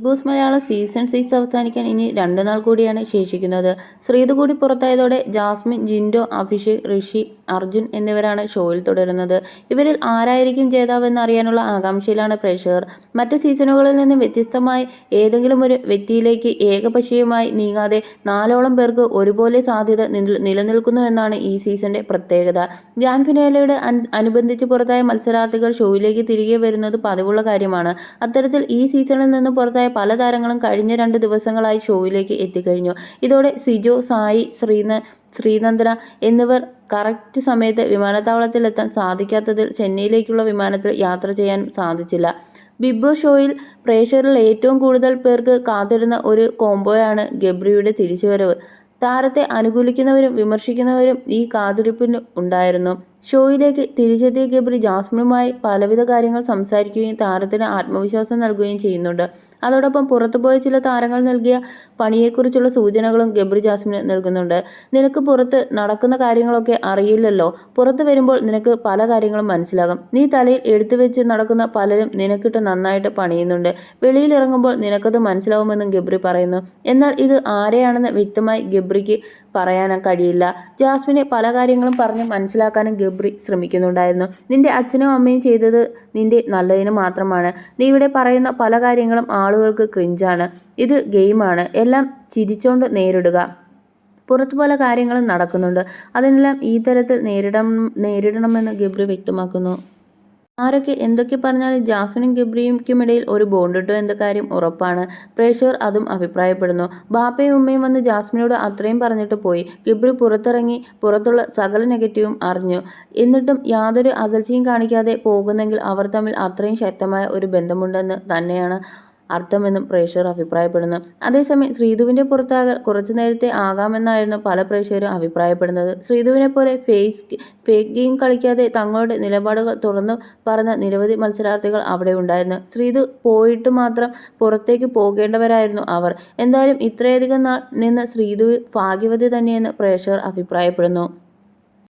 Boss Malayalam season six അവസാനിക്കാൻ ഇനി രണ്ടു നാൾ കൂടിയാണ് ശേഷിക്കുന്നത്. ശ്രീതു കൂടി പുറത്തായതോടെ ജാസ്മിൻ ജിൻഡോ അഭിഷേക് ഋഷി അർജുൻ എന്നിവരാണ് ഷോയിൽ തുടരുന്നത്. ഇവരിൽ ആരായിരിക്കും ജേതാവെന്ന് അറിയാനുള്ള ആകാംക്ഷയിലാണ് പ്രേക്ഷകർ. മറ്റു സീസണുകളിൽ നിന്ന് വ്യത്യസ്തമായി ഏതെങ്കിലും ഒരു വ്യക്തിയിലേക്ക് ഏകപക്ഷീയമായി നീങ്ങാതെ നാലോളം പേർക്ക് ഒരുപോലെ സാധ്യത നില- നിലനിൽക്കുന്നു എന്നാണ് ഈ സീസണിന്റെ പ്രത്യേകത. ഗ്രാൻഡ് ഫിനാലയുടെ അനുബന്ധിച്ച് പുറത്തായ മത്സരാർത്ഥികൾ ഷോയിലേക്ക് തിരികെ വരുന്നത് പതിവുള്ള കാര്യമാണ്. അത്തരത്തിൽ ഈ സീസണിൽ നിന്ന് പുറത്തായ പല താരങ്ങളും കഴിഞ്ഞ രണ്ട് ദിവസങ്ങളായി ഷോയിലേക്ക് എത്തിക്കഴിഞ്ഞു. ഇതോടെ സിജോ സായി ശ്രീന ശ്രീനന്ദന എന്നിവർ കറക്റ്റ് സമയത്ത് വിമാനത്താവളത്തിലെത്താൻ സാധിക്കാത്തതിൽ ചെന്നൈയിലേക്കുള്ള വിമാനത്തിൽ യാത്ര ചെയ്യാൻ സാധിച്ചില്ല. ബിഗ് ബോസ് ഷോയിൽ പ്രേക്ഷകരിൽ ഏറ്റവും കൂടുതൽ പേർക്ക് കാത്തിരുന്ന ഒരു കോംബോയാണ് ഗബ്രിയുടെ തിരിച്ചുവരവ്. താരത്തെ അനുകൂലിക്കുന്നവരും വിമർശിക്കുന്നവരും ഈ കാത്തിരിപ്പിന് ഉണ്ടായിരുന്നു. ഷോയിലേക്ക് തിരിച്ചെത്തിയ ഗബ്രി ജാസ്മിനുമായി പലവിധ കാര്യങ്ങൾ സംസാരിക്കുകയും താരത്തിന് ആത്മവിശ്വാസം നൽകുകയും ചെയ്യുന്നുണ്ട്. അതോടൊപ്പം പുറത്തുപോയ ചില താരങ്ങൾ നൽകിയ പണിയെക്കുറിച്ചുള്ള സൂചനകളും ഗബ്രി ജാസ്മിന് നൽകുന്നുണ്ട്. നിനക്ക് പുറത്ത് നടക്കുന്ന കാര്യങ്ങളൊക്കെ അറിയില്ലല്ലോ. പുറത്ത് വരുമ്പോൾ നിനക്ക് പല കാര്യങ്ങളും മനസ്സിലാകും. നീ തലയിൽ എടുത്തു വെച്ച് നടക്കുന്ന പലരും നിനക്കിട്ട് നന്നായിട്ട് പണിയുന്നുണ്ട്. വെളിയിലിറങ്ങുമ്പോൾ നിനക്കത് മനസ്സിലാവുമെന്നും ഗബ്രി പറയുന്നു. എന്നാൽ ഇത് ആരെയാണെന്ന് വ്യക്തമായി ഗബ്രിക്ക് പറയാനും കഴിയില്ല. ജാസ്മിനെ പല കാര്യങ്ങളും പറഞ്ഞ് മനസ്സിലാക്കാനും ഗബ്രി ശ്രമിക്കുന്നുണ്ടായിരുന്നു. നിന്റെ അച്ഛനും അമ്മയും ചെയ്തത് നിന്റെ നല്ലതിന് മാത്രമാണ്. നീ ഇവിടെ പറയുന്ന പല കാര്യങ്ങളും ആളുകൾക്ക് ക്രിഞ്ചാണ് ഇത് ഗെയിമാണ് എല്ലാം ചിരിച്ചോണ്ട് നേരിടുക. പുറത്തു പല കാര്യങ്ങളും നടക്കുന്നുണ്ട്. അതിനെല്ലാം ഈ തരത്തിൽ നേരിടണം നേരിടണമെന്ന് ഗബ്രി വ്യക്തമാക്കുന്നു. ആരൊക്കെ എന്തൊക്കെ പറഞ്ഞാലും ജാസ്മിനും ഗബ്രിയുമിടയിൽ ഒരു ബോണ്ടിട്ടോ എന്ന കാര്യം ഉറപ്പാണ്. പ്രേക്ഷകർ അതും അഭിപ്രായപ്പെടുന്നു. ബാപ്പയും ഉമ്മയും വന്ന് ജാസ്മിനോട് അത്രയും പറഞ്ഞിട്ട് പോയി. ഗബ്രി പുറത്തിറങ്ങി പുറത്തുള്ള സകല നെഗറ്റീവും അറിഞ്ഞു. എന്നിട്ടും യാതൊരു അകൽച്ചയും കാണിക്കാതെ പോകുന്നെങ്കിൽ അവർ തമ്മിൽ അത്രയും ശക്തമായ ഒരു ബന്ധമുണ്ടെന്ന് തന്നെയാണ് അർത്ഥമെന്നും പ്രേക്ഷകർ അഭിപ്രായപ്പെടുന്നു. അതേസമയം ശ്രീധുവിന്റെ പുറത്താകൽ കുറച്ചു നേരത്തെ ആകാമെന്നായിരുന്നു പല പ്രേക്ഷകരും അഭിപ്രായപ്പെടുന്നത്. ശ്രീധുവിനെ പോലെ ഫേസ് ഫേക്ക് ഗെയിം കളിക്കാതെ തങ്ങളുടെ നിലപാടുകൾ തുറന്നു പറഞ്ഞ നിരവധി മത്സരാർത്ഥികൾ അവിടെ ഉണ്ടായിരുന്നു. ശ്രീധു പോയിട്ട് മാത്രം പുറത്തേക്ക് പോകേണ്ടവരായിരുന്നു അവർ. എന്തായാലും ഇത്രയധികം നാൾ നിന്ന് ശ്രീധു ഭാഗ്യവതി തന്നെയെന്ന് പ്രേക്ഷകർ അഭിപ്രായപ്പെടുന്നു.